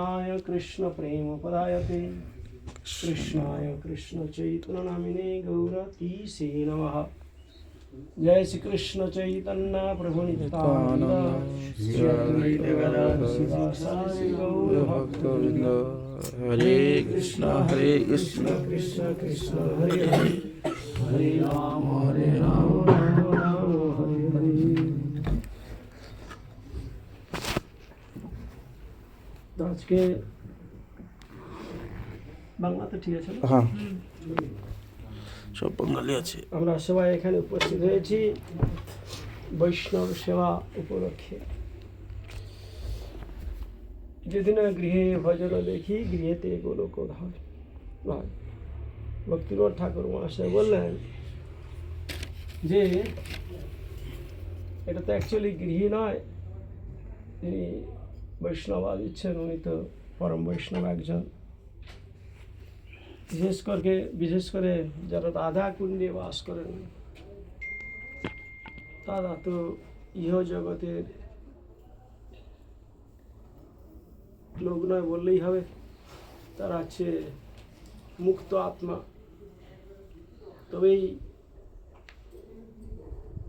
कृष्णाय कृष्ण प्रेम पदायते कृष्णाय कृष्ण चैतन्य नामिने गौरती से नमः जय श्री कृष्ण चैतन्य प्रभु नित्यानंद हरे कृष्ण हरे कृष्ण कृष्ण कृष्ण हरे। हरे राम। আজকে বাংলা তো ঠিক আছে হ্যাঁ। সব বাঙালি আছে। আমরা সবাই এখানে উপস্থিত হয়েছি বৈষ্ণব সেবা উপলক্ষে। যেদিন গৃহে ভজন দেখি গৃহেতে গোলক ধর ভাই ভক্তিরোধ ঠাকুর মহাশয় বললেন যে এটা তো অ্যাকচুয়ালি গৃহী নয় বৈষ্ণব দিচ্ছেন উনি তো পরম বৈষ্ণব একজন। বিশেষ করে বিশেষ করে যারা রাধা কুণ্ডে বাস করেন, তারা তো ইহ জগতের লোক নয় বললেই হবে। তারা হচ্ছে মুক্ত আত্মা। তবেই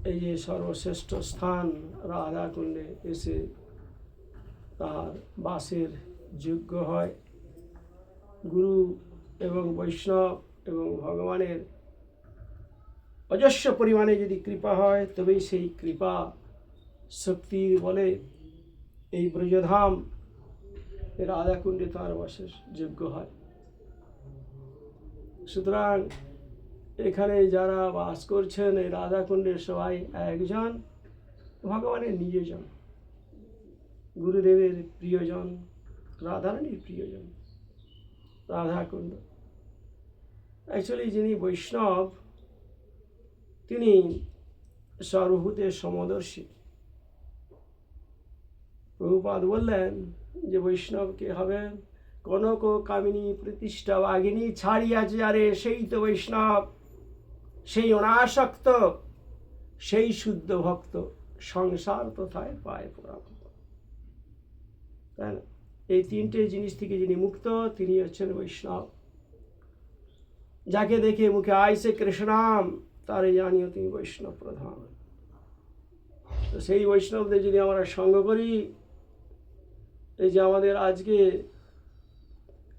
এই যে সর্বশ্রেষ্ঠ স্থান রাধা কুণ্ডে এসে তার বাসের যোগ্য হয়। গুরু এবং বৈষ্ণব এবং ভগবানের অজস্র পরিমাণে যদি কৃপা হয়, তবেই সেই কৃপা শক্তির বলে এই ব্রজধাম রাধাকুণ্ডে তার বাসের যোগ্য হয়। সুতরাং এখানে যারা বাস করছেন এই রাধাকুণ্ডের সবাই একজন, ভগবানের নিজজন গুরুদেবের প্রিয়জন, রাধারানীর প্রিয়জন, রাধাকুণ্ড। অ্যাকচুয়ালি যিনি বৈষ্ণব, তিনি সর্বভূতের সমদর্শী। প্রভুপাদ বললেন যে বৈষ্ণবকে হবে? কনক কামিনী প্রতিষ্ঠা বাঘিনী ছাড়িয়াছে আরে, সেই তো বৈষ্ণব। সেই অনাসক্ত, সেই শুদ্ধ ভক্ত সংসার তথায় পায় পুরাভ না এই তিনটে জিনিস থেকে যিনি মুক্ত, তিনি হচ্ছেন বৈষ্ণব। যাকে দেখে মুখে আইসে কৃষ্ণাম, তারে জানিও তিনি বৈষ্ণব প্রধান। তো সেই বৈষ্ণবদের যদি আমরা সঙ্গ করি, এই যে আমাদের আজকে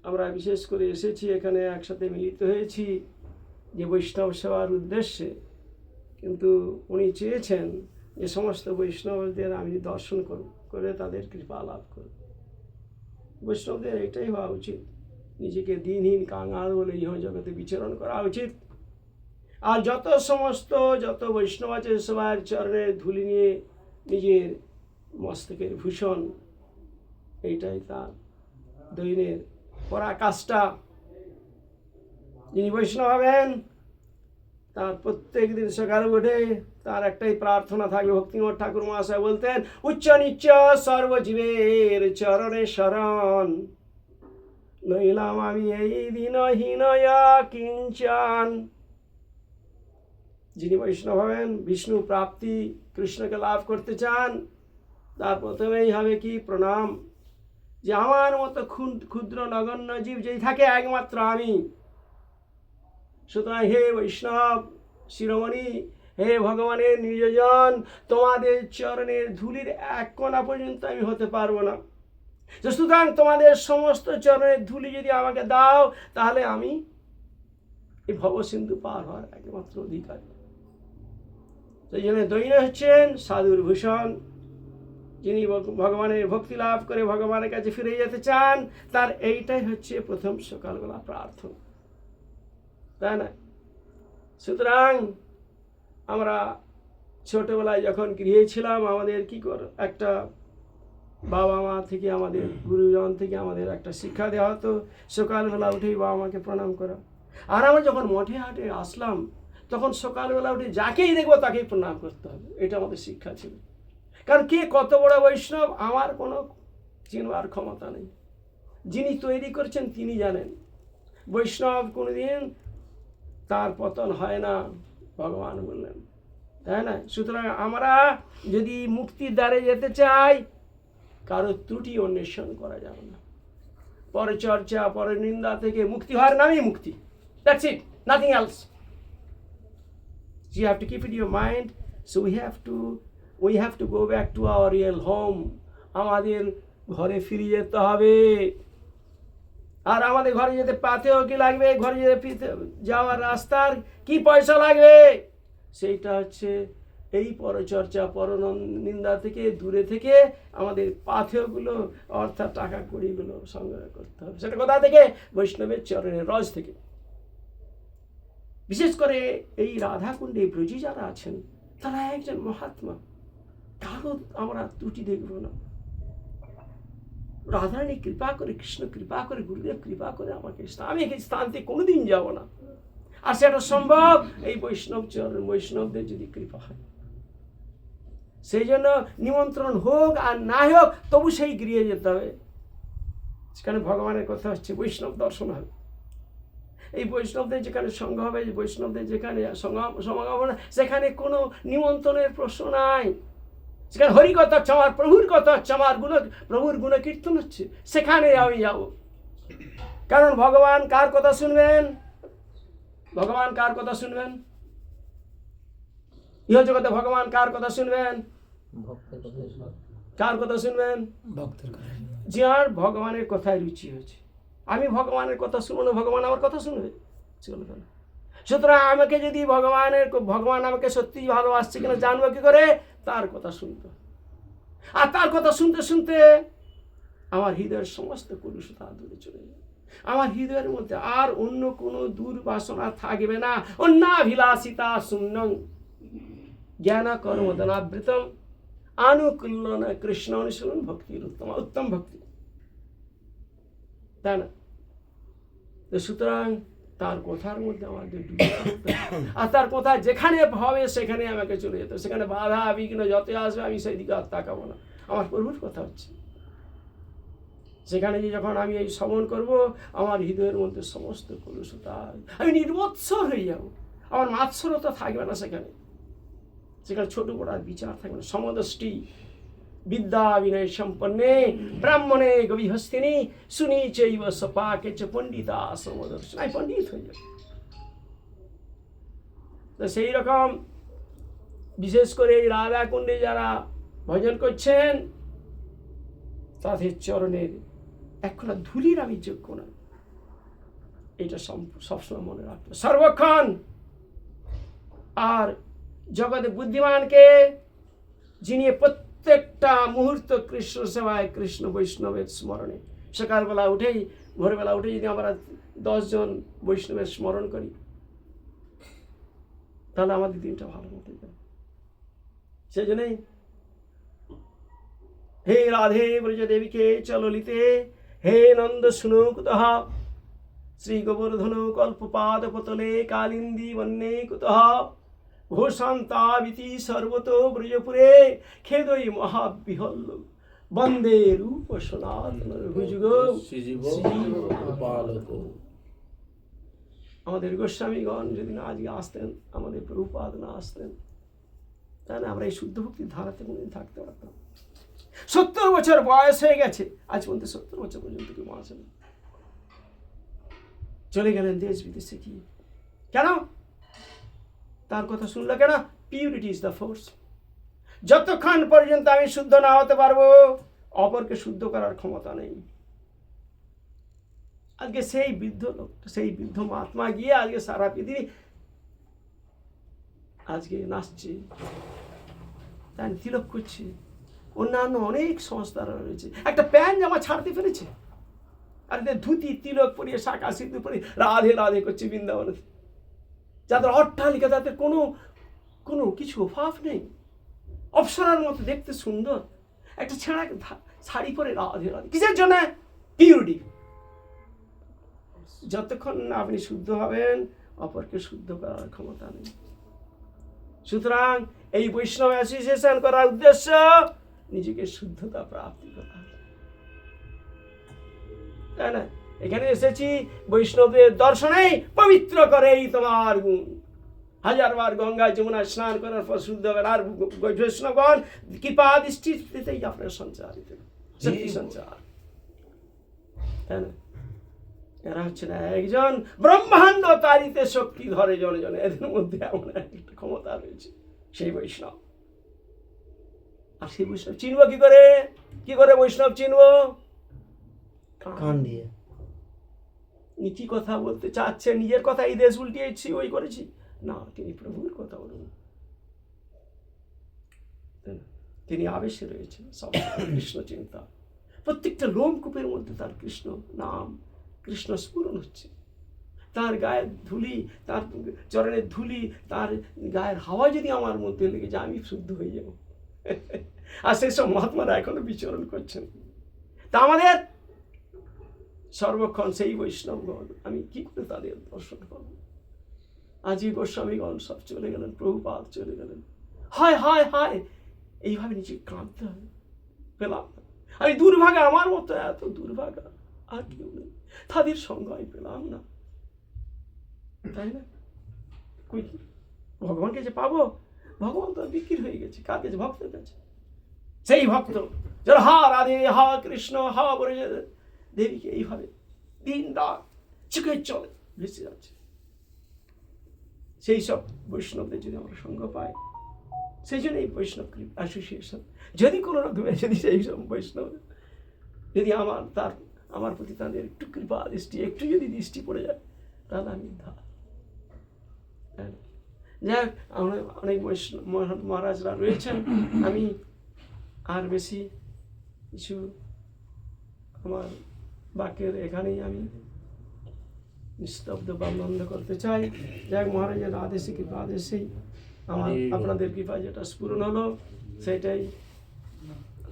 আমরা বিশেষ করে এসেছি, এখানে একসাথে মিলিত হয়েছি যে বৈষ্ণব সেবার উদ্দেশ্যে। কিন্তু উনি চেয়েছেন যে সমস্ত বৈষ্ণবদের আমি দর্শন করব, করে তাদের কৃপা লাভ করব। বৈষ্ণবদের এটাই হওয়া উচিত। নিজেকে দিনহীন কাঙাল বলে ইহ জগতে বিচরণ করা উচিত। আর যত সমস্ত, যত বৈষ্ণব আছে সবার চরণের ধুলি নিয়ে নিজের মস্তকের ভূষণ, এইটাই তার দৈনের পরাকাষ্ঠা। যিনি বৈষ্ণব হবেন, তার প্রত্যেক দিন সকালে উঠে তার একটাই প্রার্থনা থাকবে, ভক্তিমঠ ঠাকুর মহাশয় বলতেন, উচ্চ নিচ্চ সর্বজীবের চরণে শরণ। নইলাম আমি এই দিন হীনয়া কিঞ্চন। যিনি বৈষ্ণব হবেন, বিষ্ণু প্রাপ্তি কৃষ্ণকে লাভ করতে চান, তার প্রথমেই হবে কি প্রণাম। যে আমার মতো ক্ষুদ্র নগণ্য জীব যেই থাকে, একমাত্র আমি। সুতরাং হে বৈষ্ণব, শিরোমণি হে ভগবানের নিজজন তোমাদের চরণের ধুলির এক কণা পর্যন্ত আমি হতে পারব না। সুতরাং তোমাদের সমস্ত চরণের ধুলি যদি আমাকে দাও, তাহলে আমি এই ভবসিন্ধু পার হওয়ার একমাত্র অধিকার। সেই জন্য দৈন হচ্ছেন সাধুর ভূষণ, যিনি ভগবানের ভক্তি লাভ করে ভগবানের কাছে ফিরে যেতে চান, তার এইটাই হচ্ছে প্রথম সকালবেলা প্রার্থনা। তাই না? সুতরাং আমরা ছোটোবেলায় যখন গৃহে ছিলাম, আমাদের কি কর, একটা বাবা মা থেকে আমাদের, গুরুজন থেকে আমাদের একটা শিক্ষা দেওয়া হতো, সকালবেলা উঠেই বাবা মাকে প্রণাম করা। আর আমরা যখন মঠে হাটে আসলাম, তখন সকালবেলা উঠে যাকেই দেখব তাকেই প্রণাম করতে হবে, এটা আমাদের শিক্ষা ছিল। কারণ কে কত বড় বৈষ্ণব, আমার কোনো চিনবার ক্ষমতা নেই। যিনি তৈরি করছেন, তিনি জানেন। বৈষ্ণব কোনোদিন তার পতন হয় না। ভগবান বললেন, তাই না? সুতরাং আমরা যদি মুক্তির দ্বারে যেতে চাই, কারও ত্রুটি অন্বেষণ করা যাবে না। পরচর্চা পরে নিন্দা থেকে মুক্তি হওয়ার নামই মুক্তি। That's it nothing else you have to keep it in your mind. So we have to, we have to go back to our real আমাদের ঘরে ফিরে যেতে হবে। আর আমাদের ঘরে যেতে পাতেও কি লাগবে? ঘরে যেতে যাওয়ার রাস্তার কি পয়সা লাগবে? সেইটা হচ্ছে এই পরচর্চা পরনিন্দা থেকে, দূরে থেকে আমাদের পাথেয়গুলো, অর্থাৎ টাকা কড়িগুলো সংগ্রহ করতে হবে। সেটা কোথা থেকে? বৈষ্ণবের চরণের রস থেকে। বিশেষ করে এই রাধাকুণ্ডে ব্রজি যারা আছেন, তারা একজন মহাত্মা। কারও আমরা ত্রুটি দেখব না। রাধারানী, কৃপা করে কৃষ্ণ, কৃপা করে গুরুদেব, কৃপা করে আমাকে আমি এই স্থান থেকে কোনোদিন যাব না। আর সেটা সম্ভব এই বৈষ্ণব চরণ, বৈষ্ণবদের যদি কৃপা হয়। সেই জন্য নিমন্ত্রণ হোক আর না হোক, তবু সেই গৃহে যেতে হবে। সেখানে ভগবানের কথা হচ্ছে বৈষ্ণব দর্শন হবে। এই বৈষ্ণবদের যেখানে সঙ্গ হবে বৈষ্ণবদের যেখানে সমাগম সেখানে কোনো নিমন্ত্রণের প্রশ্ন নাই। সেখানে হরি কথা হচ্ছে আমার প্রভুর কথা হচ্ছে আমার গুণ প্রভুর গুণ কীর্তন হচ্ছে। সেখানে আমি যাব। কারণ ভগবান কার কথা শুনবেন? ভগবান কার কথা শুনবেন? ইহ জগতে ভগবান কার কথা শুনবেন? কার কথা শুনবেন? ভক্তের কথা যার ভগবানের কথায় রুচি হয়েছে। আমি ভগবানের কথা শুনব না ভগবান আমার কথা শুনবে। চলবে না সুতরাং আমাকে যদি ভগবানের ভগবান আমাকে সত্যি ভালোবাসছে কিনা জানব কি করে? তার কথা শুনতে। আর তার কথা শুনতে শুনতে আমার হৃদয়ের সমস্ত কলুষতা দূরে চলে যায়। আমার হৃদয়ের মধ্যে আর অন্য কোনো দুর্বাসনা থাকবে না। অন্যাভিলাষিতা শূন্যং জ্ঞান কর্মদনাবৃতম আনুকূল্যন কৃষ্ণ অনুশীলন ভক্তির উত্তম উত্তম ভক্তি। তাই না? সুতরাং তার কথার মধ্যে আমাদের ডুবে। আর তার কথা যেখানে হবে, সেখানে আমাকে চলে যেতে সেখানে বাধা বিঘ্ন যত আসবে, আমি সেই দিকে আর তাকাবো না। আমার প্রভুর কথা হচ্ছে। সেখানে যে যখন আমি এই শ্রবণ করব, আমার হৃদয়ের মধ্যে সমস্ত কলুষতা আমি নির্বৎসর হয়ে যাব। আমার মাৎসরতা থাকবে না সেখানে। সেখানে ছোট বড় বিচার থাকবে না। সমদষ্টি বিদ্যা বিনয় সম্পন্নে ব্রাহ্মণে গবিহস্তিনী শুনি চৈব সপাকে চ পণ্ডিতা সমদর্শন আমি পণ্ডিত হয়ে যাব তো সেই রকম বিশেষ করে এই রাধা কুণ্ডে যারা ভজন করছেন তাদের চরণের একখানা ধুলির আমি যোগ্য না এটা সবসময় মনে রাখতে সর্বক্ষণ আর জগতে বুদ্ধিমানকে যিনি প্রত্যেকটা মুহূর্ত কৃষ্ণ সেবায়, কৃষ্ণ বৈষ্ণবের স্মরণে। সকালবেলা উঠেই, ভোরবেলা উঠে যদি আমরা দশজন বৈষ্ণবের স্মরণ করি, তাহলে আমাদের দিনটা ভালো মতো যাবে। সেই জন্যই হে রাধে ব্রজ দেবীকে চললিতে, হে নন্দ শুনো কুতঃ শ্রী গোবর্ধন কল্পপাদ পতলে কালিন্দী বন্যে কুতঃ ঘোষান্তাবিতি সর্বত ব্রজপুরে খেদই মহাবিহল্ল। বন্দে রূপ সনাতন গোপালক। আমাদের গোস্বামীগণ যদি না আজকে আসতেন আমাদের প্রভুপাদ না আসতেন তাহলে আমরা এই শুদ্ধ ভক্তির ধারাতে কোনোদিন থাকতে পারতাম সত্তর বছর বয়স হয়ে গেছে আজ পর্যন্ত সত্তর বছর পর্যন্ত কেউ আসেন চলে গেলেন দেশ বিদেশে কি কেন? তার কথা শুনলো কেন? পিউরিটি ইজ দ্য ফোর্স যতক্ষণ পর্যন্ত আমি শুদ্ধ না হতে পারব, অপরকে শুদ্ধ করার ক্ষমতা নেই। আজকে সেই বৃদ্ধ লোক, সেই বৃদ্ধ মহাত্মা গিয়ে আজকে সারা পৃথিবী আজকে নাচছে তাই তিলক করছে। অন্যান্য অনেক সংস্থারা রয়েছে। একটা প্যান্ট জামা ছাড়তে ফেলেছে। আর ধুতি, তিলক পরিয়ে শাখা সিদ্ধু পরে রাধে রাধে করছে বৃন্দাবনে যাদের অট্টালিকা তাদের কোনো কোনো কিছু অভাব নেই। অপসরার মতো দেখতে সুন্দর। একটা ছেঁড়া শাড়ি পরে রাধে রাধে। কিসের জন্য? পিউরিটি যতক্ষণ না আপনি শুদ্ধ হবেন, অপরকে শুদ্ধ করার ক্ষমতা নেই। সুতরাং এই বৈষ্ণব অ্যাসোসিয়েশন করার উদ্দেশ্য, নিজেকে শুদ্ধতা প্রাপ্তি করা। তাই না? এখানে এসেছি বৈষ্ণবদের দর্শনেই পবিত্র করেই তোমার গুণ। হাজারবার গঙ্গা যমুনা স্নান করার পর শুদ্ধ হবে আর বৈষ্ণবগণ কৃপা দৃষ্টিতেই আপনার সঞ্চারিত শক্তি সঞ্চার। তাই না? এরা হচ্ছে না একজন ব্রহ্মাণ্ড তারিতে শক্তি ধরে জনে জনে। এদের মধ্যে এমন একটা ক্ষমতা রয়েছে সেই বৈষ্ণব। আর সেই বৈষ্ণব চিনব কি করে? কি করে বৈষ্ণব চিনব? কান দিয়ে। কি কথা বলতে চাচ্ছে? নিজের কথা এই দেশ উল্টিয়েছি ওই করেছি। না, তিনি প্রভুর কথা বলুন? তিনি আবেশে রয়েছেন, সব কৃষ্ণ চিন্তা। প্রত্যেকটা লোমকূপের মধ্যে তার কৃষ্ণ নাম, কৃষ্ণ স্ফুরণ হচ্ছে। তার গায়ের ধুলি, তার চরণের ধুলি, তার গায়ের হাওয়া যদি আমার মধ্যে লেগে যায়, আমি শুদ্ধ হয়ে যাব। আর সেই সব মহাত্মারা এখনও বিচরণ করছেন। তা আমাদের সর্বক্ষণ সেই বৈষ্ণবগণ আমি কি করে তাদের দর্শন করব? আজই গোস্বামীগণ সব চলে গেলেন, প্রভুপাদ চলে গেলেন। হায় হায় হায়! এইভাবে নিজে কাঁদতে হবে পেলাম না। আমি দুর্ভাগা, আমার মতো এত দুর্ভাগা আর কেউ নেই। তাদের সঙ্গ আমি পেলাম না। তাই না? ভগবানকে যে পাবো? ভগবান তো বিক্রি হয়ে গেছে। কার কাছে ভক্তের কাছে? সেই ভক্ত যারা হা রাধে, হা কৃষ্ণ, হা বলে দেবীকে এইভাবে দিন রাত চোখের চলে ভেসে যাচ্ছে সেই সব বৈষ্ণবদের যদি আমরা সঙ্গ পাই সেই জন্য এই বৈষ্ণব অ্যাসোসিয়েশন যদি কোনো রকমে যদি সেই সব বৈষ্ণব যদি আমার তার আমার প্রতি তাদের একটু কৃপা দৃষ্টি একটু যদি দৃষ্টি পড়ে যায় তাহলে আমি ধা হ্যাঁ। যাই হোক, আমরা অনেক বৈষ্ণব মহারাজরা রয়েছেন আমি আর বেশি কিছু আমার বাক্যের এখানেই আমি নিস্তব্ধ বা বন্ধ করতে চাই। যাই মহারাজের আদেশে কৃপা আদেশেই আমার আপনাদের কৃপা যেটা স্ফুরণ হলো সেটাই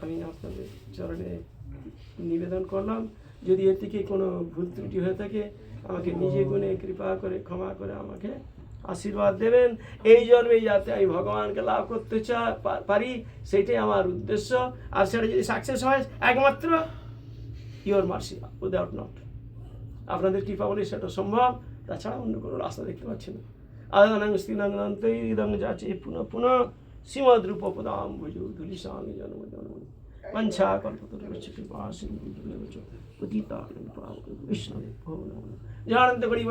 আমি আপনাদের চরণে নিবেদন করলাম। যদি এর থেকে কোনো ভুল ত্রুটি হয়ে থাকে আমাকে নিজে গুণে কৃপা করে ক্ষমা করে আমাকে আশীর্বাদ দেবেন। এই জন্মে যাতে আমি ভগবানকে লাভ করতে চা পারি সেটাই আমার উদ্দেশ্য। আর সেটা যদি সাকসেস হয় একমাত্র ইওর মার্সি উইদাউট নট আপনাদের কৃপা বলে সেটা সম্ভব তাছাড়া অন্য কোনো রাস্তা দেখতে পাচ্ছি না। আদানাং স্ত্রীনাঙ্গন্তৈ ইদং যাচে পুনঃ পুনঃ শ্রীমদ রূপ পদাম ভুজু ধুলি সাং জন্ম জন্ম পঞ্চা কল্পতরুশ্চ কৃপা সিন্ধু উদিতা বৈষ্ণব ভো নমঃ জানন্ত করি